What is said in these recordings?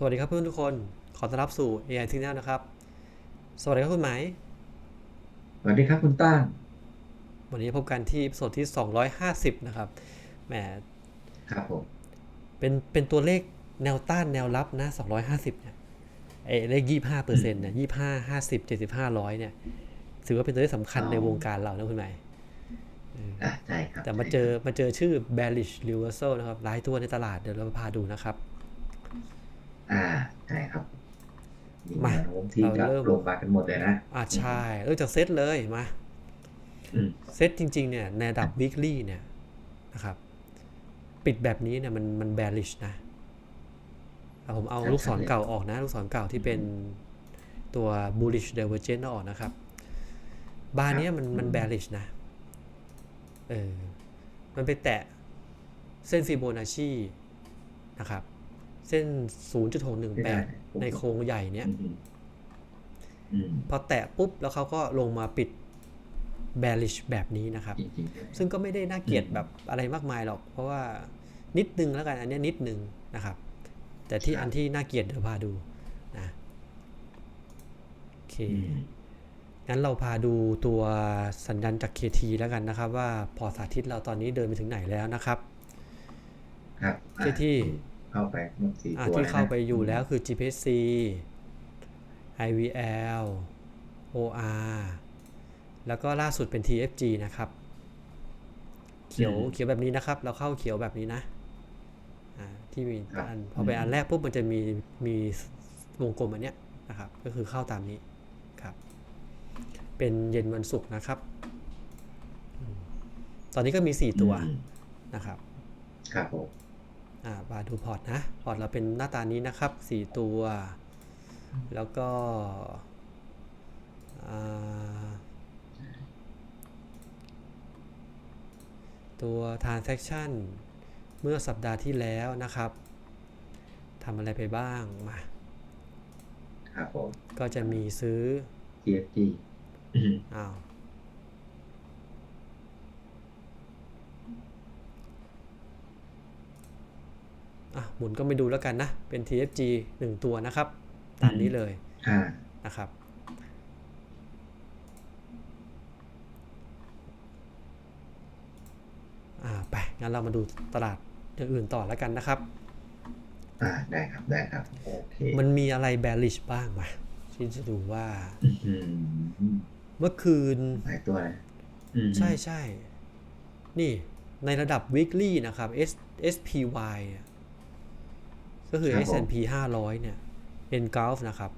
สวัสดีครับเพื่อนทุกคน ขอต้อนรับสู่ AI Signal นะครับ สวัสดีครับคุณไหมายสวัสดีครับคุณตั้งวันนี้พบกันที่สดที่ 250 นะครับ แหม ครับผม เป็น เป็นตัวเลขแนวต้านแนวรับนะ 250 เนี่ยไอ้เลข 25เปอร์เซ็นต์เนี่ย25 50 75 100 เนี่ย ถือว่าเป็นตัวเลขสำคัญในวงการเรานะคุณไหมายอะใช่ครับ แต่มาเจอ มาเจอชื่อ bearish reversal นะครับ หลายตัวในตลาด เดี๋ยวเราพาดูนะครับ อ่าใช่ครับ มีมาแนวโน้มที่เราจะเริ่มลงมากันหมดเลยนะ อ่าใช่เริ่มจากเซตเลยมาอืมเซตจริง ๆ เนี่ย ในระดับ weekly เนี่ยนะครับ ปิดแบบนี้เนี่ยมันมัน bearish นะเอาผมเอาลูกศรเก่าออกนะ ลูกศรเก่าที่เป็นตัว bullish divergence ออกนะครับ บาร์เนี้ยมันมัน bearish นะ เออ มันไปแตะเส้นฟิโบนัชชีนะครับ เส้น 0.618 ในโครงใหญ่เนี้ยอืมอืม พอแตะปุ๊บแล้วเขาก็ลงมาปิด bearish แบบนี้นะครับจริงๆด้วยซึ่งก็ไม่ได้น่าเกลียดแบบอะไรมากมายหรอก เพราะว่านิดนึงแล้วกันอันเนี้ยนิดนึงนะครับ แต่ที่อันที่น่าเกลียดเดี๋ยวพาดูนะโอเคอืมงั้นเราพาดูตัวสัญญาณจาก KT แล้วกันนะครับ ว่าพอร์ตสาธิตเราตอนนี้เดินไปถึงไหนแล้วนะครับ ครับอะที่ที่เข้าไปหมดสี่อะตัวที่แล้วนะเข้าไปอยู่แล้วคือ GPC IVL OR แล้วก็ล่าสุดเป็น TFG นะครับ เขียวเขียวแบบนี้นะครับ เราเข้าเขียวแบบนี้นะอ่าที่มีอันพอไปอันแรกปุ๊บมันจะมีมีวงกลมอันเนี้ยนะครับ ก็คือเข้าตามนี้ครับ เป็นเย็นวันศุกร์นะครับอืมตอนนี้ก็มี4ตัวอืมนะครับ ครับผมอ่ามาดูพอร์ตนะ พอร์ตเราเป็นหน้าตานี้นะครับ4ตัว แล้วก็อ่าตัว transaction เมื่อสัปดาห์ที่แล้วนะครับทำอะไรไปบ้างมาครับผมก็จะมีซื้อ TFG อืมอ้าวอะหมุนก็ไม่ดูแล้วกันนะ เป็น TFG 1 ตัวนะครับ ตามนี้เลยอ่านะครับ อ่าไปงั้นเรามาดูตลาดอย่างอื่นต่อแล้วกันนะครับ อ่าได้ครับได้ครับโอเคมันมีอะไร bearish บ้างมาที่จะดูว่าอืมเมื่อคืนหลายตัวเลยอืมใช่ใช่ นี่ในระดับ weekly นะครับ S SPY เนี่ยก็คือ S&P 500 เนี่ย engulf นะครับ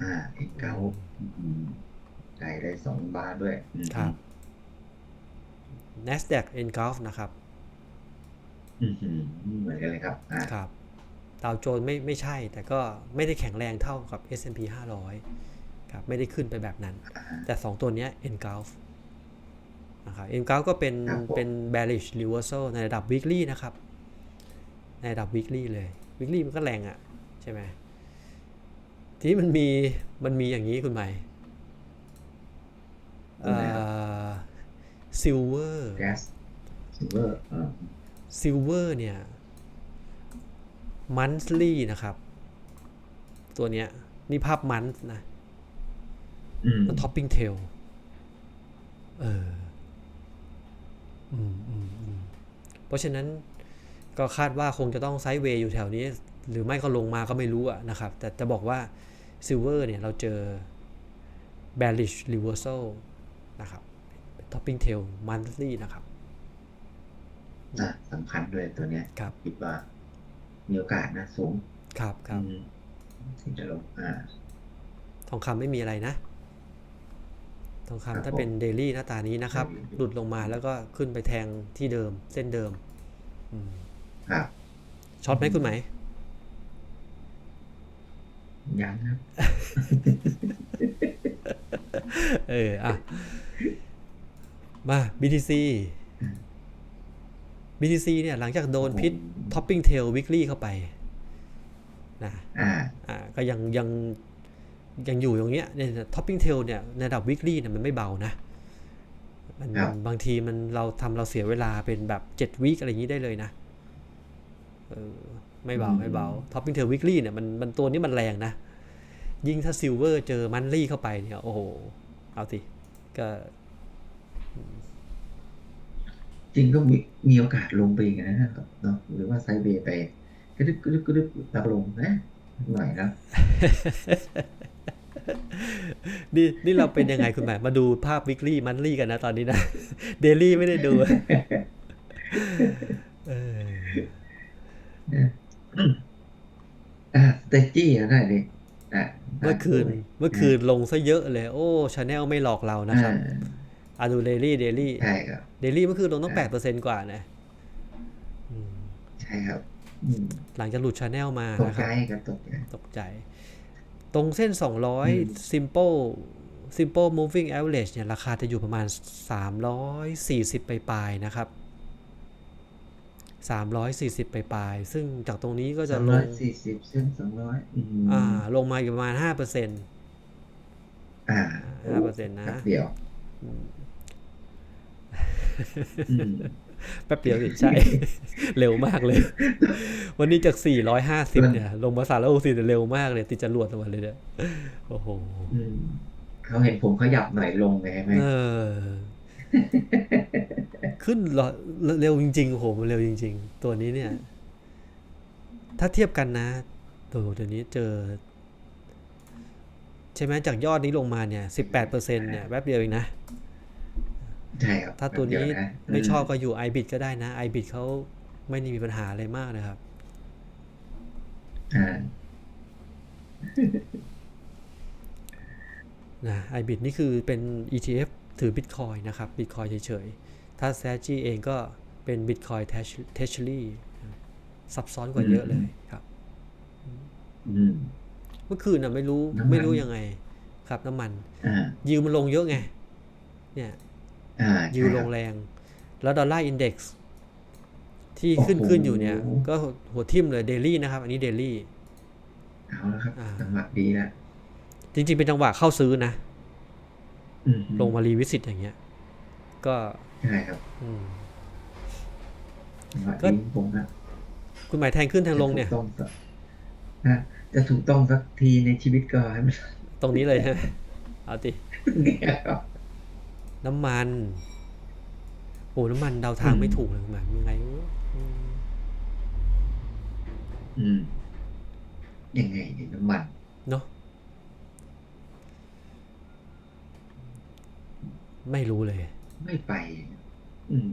อ่าเอ็กเก้าอืมได้ได้สองบาทด้วยอืมครับ NASDAQ engulf นะครับ อืมอืมเหมือนกันเลยครับ อ่าครับดาวโจนส์ไม่ไม่ใช่ แต่ก็ไม่ได้แข็งแรงเท่ากับ S&P 500ครับไม่ได้ขึ้นไปแบบนั้น แต่ 2 ตัวเนี้ย engulf นะครับ engulf ก็เป็นเป็น bearish reversal ในระดับ weekly นะครับ ในระดับ weekly เลย weekly มันก็แรงอะ่ะ ใช่ไหมทีนี้มันมีมันมีอย่างนี้คุณใหม่เอ่อ silver แก๊สซิลเวอร์อ่า silver เนี่ย monthly นะครับ ตัวเนี้ย นี่ภาพ month นะอืมมัน topping tail เอออืมอืมอืมเพราะฉะนั้นก็คาดว่าคงจะต้องไซด์เวย์อยู่แถวนี้ หรือไม่ก็ลงมาก็ไม่รู้อะนะครับ แต่จะบอกว่า silver เนี่ยเราเจอ bearish reversal นะครับ topping tail monthly นะครับอะสำคัญด้วยตัวเนี้ยครับคิดว่ามีโอกาสนะสูง ครับครับอืมถึงจะลงอ่า ทองคำไม่มีอะไรนะ ทองครัคำบถ้าเป็นเดลี่หน้าตานี้นะครับอืมหลุดลงมาแล้วก็ขึ้นไปแทงที่เดิมเส้นเดิม อืมครับช็อตไหมคุณไหม ยังครับ เออ อะ มา BTC BTC เนี่ย หลังจากโดนพิษ topping tail weekly เข้าไปนะอ่าอ่าก็ยังยังยังอยู่ตรงเนี้ยเนี่ย topping tail เนี่ย ในระดับ weekly เนี่ยมันไม่เบานะ มันครับบางทีมันเราทำเราเสียเวลาเป็นแบบ7วีคอะไรอย่างนี้ได้เลยนะ เออ ไม่เบาอืมไม่เบาท็อปปิ้งเทลวิกลี่เนี่ยมันมันตัวนี้มันแรงนะ ยิ่งถ้าซิลเวอร์เจอมันลี่เข้าไปเนี่ย โอ้โห เอาสิ ก็ จริงก็มีมีโอกาสลงไปอีกนะครับเนาะหรือว่าไซด์เบย์ไปกระดึบกระดึบกระดึบแล้วลงนะ หน่อยนะนี่นี่เราเป็นยังไงคุณหมายมาดูภาพวิกลี่มันลี่กันนะตอนนี้นะ เดลี่ไม่ได้ดูเอออ่าสเตจี้ได้เลยอะเมื่อคืน เมื่อคืนลงซะเยอะเลย โอ้ชาแนลไม่หลอกเรานะครับอ่าอะดูเดลี่เดลี่ใช่ครับเดลี่เมื่อคืนลงต้องอ่าแปดเปอร์เซ็นต์กว่านะอืมใช่ครับอืมหลังจากหลุดชาแนลมาตกนะคใจรับครับตกใจตกใจ ตรงเส้นอืม200 simple simple moving average เนี่ย ราคาจะอยู่ประมาณ 340ไปปลายๆนะครับ 340 ไปปลายๆซึ่งจากตรงนี้ก็จะสองลร้อยงสี่สิบเส้นสองร้อยอืมอ่า ลงมาอีกประมาณ5%เปอร์เซ็นต์อ่าห้าเปอร์เซ็นต์นะแป๊บเดียวอืมแป๊บเดียวสิใช่ เร็วมากเลย วันนี้จาก 450 เนี่ย ลงมา360เนี่ยเร็วมากเลยติดจรวดลงมาเลยเนี่ยโอ้โหอืมเขาเห็นผมขยับหน่อยลงไงใช่ไหมเออ ขึ้นเหรอเร็วจริงๆโอ้โหมันเร็วจริง ๆ ตัวนี้เนี่ย ถ้าเทียบกันนะตัวเดี๋ยวนี้เจอ ใช่ไหมจากยอดนี้ลงมาเนี่ยสิบแปดเปอร์เซ็นเนี่ยแป๊บเดียวเองนะใช่ครับถ้าตัวนี้แป๊บเดียะไม่ชอบก็อยู่ iBit ก็ได้นะ iBit เขาไม่ได้มีปัญหาอะไรมากนะครับอ่านะ iBit นี่คือเป็น ETF ถือ Bitcoin นะครับ Bitcoin เฉยๆ ถ้า Strategy เองก็เป็น Bitcoin Treasury ซับซ้อนกว่าเยอะเลยครับอืมเมื่อคืนน่ะไม่รู้น้ำมันไม่รู้ยังไง ครับน้ำมันอ่ายิวมันลงเยอะไง เนี่ยอ่ายิวใช่ลครังบแรง แล้วดอลลาร์อินเด็กซ์ที่ขึ้นโอ้โหขึ้นอยู่เนี่ย ก็หัวทิ่มเลยเดลี่นะครับ อันนี้เดลี่เอาแล้วครับอ่าจังหวะดีแล้วจริงๆ เป็นจังหวะเข้าซื้อนะอืม ลงมารีวิสิตอย่างเงี้ย ก็ใช่ครับอืมจังหวะก็ดีผมนะคุณหมายแทงขึ้นแทงลงเนี่ยจะถูกต้องสักนะจะถูกต้องสักทีในชีวิตก็ให้มันตรงนี้เลยใช่ไหมเอาติเนี่ยครับน้ำมันโอ้น้ำมันเดาทางอืมไม่ถูกเลยคุณหมายยังไงวะอืมอืมยังไงเนี่ยน้ำมัน เนาะ ไม่รู้เลย ไม่ไป อืม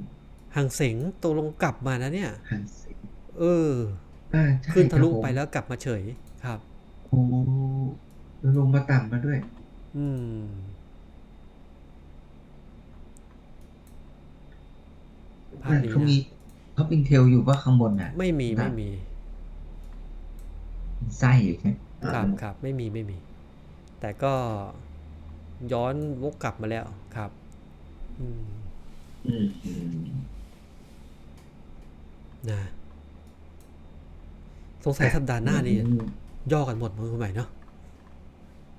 ห่างเสงตัวลงกลับมานะเนี่ยฮันสิเออ อ่าใช่ขึ้นทะลุครับผมไปแล้วกลับมาเฉยครับ โอ้แล้วลงมาต่ำมาด้วย อืม ภาพนั่นนี้เขานะมีเขาปิงเทลอยู่ว่าข้างบนน่ะ ไม่มีนะไม่มีไส้อยู่ใช่ไหมครับครับ ไม่มีไม่มี แต่ก็ย้อนวกกลับมาแล้วครับอืมอืมอืม นะสงสัยสัปดาห์หน้านี่อืมย่อกันหมดมั้งคุณใหม่เนาะ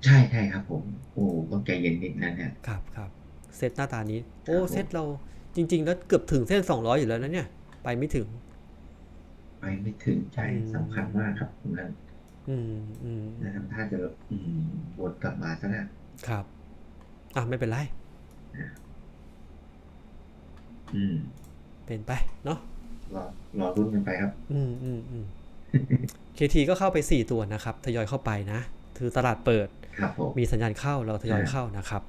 ใช่ใช่ครับผม โอ้ต้องใจเย็นนิดนะเนี่ยครับครับเซตหน้าตานี้ โอ้ครับผมเซตเราจริง ๆ แล้วเกือบถึงเส้น200อยู่แล้วนะเนี่ย ไปไม่ถึง ไปไม่ถึงใจอืมสำคัญมากครับตรงนั้นอืมอืมนะทำท่าจะอืมวนกลับมาซะแล้วครับ อะไม่เป็นไร อืมเป็นไปเนาะรอรอรุ่นกันไปครับ อืมอืมอืม KT ก็เข้าไป 4 ตัวนะครับ ทยอยเข้าไปนะคือตลาดเปิด ครับผมมีสัญญาณเข้าเราทยอยอ่าเข้านะครับ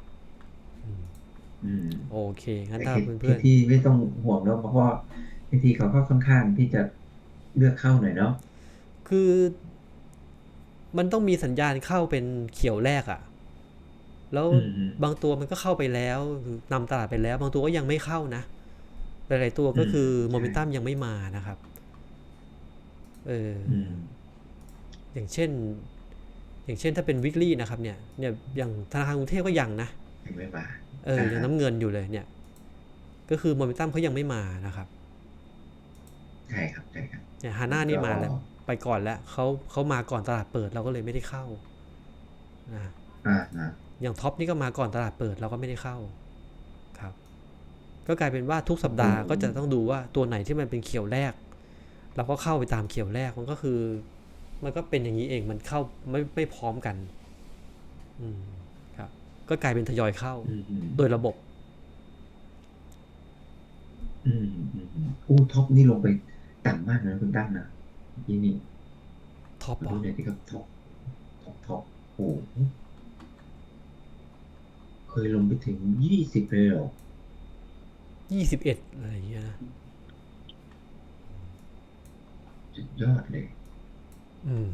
อืมโอเค งั้นแต่ถ้าเคเพื่อนที่ไม่ต้องห่วงแล้วเพราะว่าเคทีเขาก็ค่อนข้างที่จะเลือกเข้าหน่อยเนาะๆคือมันต้องมีสัญญาณเข้าเป็นเขียวแรกอะ่ะ แล้วอืมอืมบางตัวมันก็เข้าไปแล้วคือนำตลาดไปแล้ว บางตัวก็ยังไม่เข้านะ หลายๆตัวก็อืมคือใช่โมเมนตัมยังไม่มานะครับ เออออืมอย่างเช่น อย่างเช่นถ้าเป็นวิกฤตนะครับ เนี่ย เนี่ยอย่างธนาคารกรุงเทพก็ยังนะยังไม่มาเออยังน้ำเงินอยู่เลย เนี่ย ก็คือโมเมนตัมเขายังไม่มานะครับ ใช่ครับใช่ครับเนี่ยฮาน่านี่มาแล้วก็ไปก่อนแล้วเขาเขามาก่อนตลาดเปิดเราก็เลยไม่ได้เข้านะอ่าอ่าอย่างท็อปนี่ก็มาก่อนตลาดเปิดเราก็ไม่ได้เข้าครับ ก็กลายเป็นว่าทุกสัปดาห์ก็จะต้องดูว่าตัวไหนที่มันเป็นเขียวแรก เราก็เข้าไปตามเขียวแรกมันก็คือ มันก็เป็นอย่างนี้เองมันเข้าไม่ไม่พร้อมกัน อืมครับ ก็กลายเป็นทยอยเข้าอืมอืมโดยระบบอืมอืมอืมอู้ท็อปนี่ลงไปต่ำมากนะคุณตั้มนะยี่นี่ท็อปมาเหรดูอหน่อยที่ครับท็อปท็อปท็อปโอ้โหเคยลงไปถึงยี่สิบเลยเหรอ ยี่สิบเอ็ดอะไรอย่างเงี้ยนะสุดยอดเลย อืม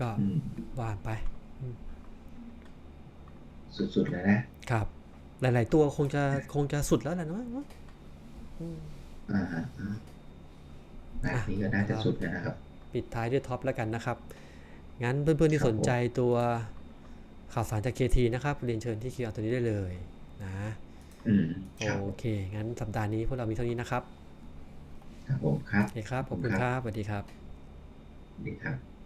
ก็อืม ว่าไป สุดๆเลยนะครับ หลาย ๆ ตัวคงจะคงจะสุดแล้วแหละเนอะอืม อ่าฮะอ่าแบบนี้ก็น่าจะสุดแล้วนะครับ ปิดท้ายด้วยท็อปแล้วกันนะครับ งั้นเพื่อนๆที่ครับสนใจตัวข่าวสารจาก KT นะครับ เรียนเชิญที่คิวตัวนี้ได้เลย นะอืมครับโอเค งั้นสัปดาห์นี้พวกเรามีเท่านี้นะครับ ครับผมครับโอเคครับ ขอบคุณครับสวัสดีครับดีครับ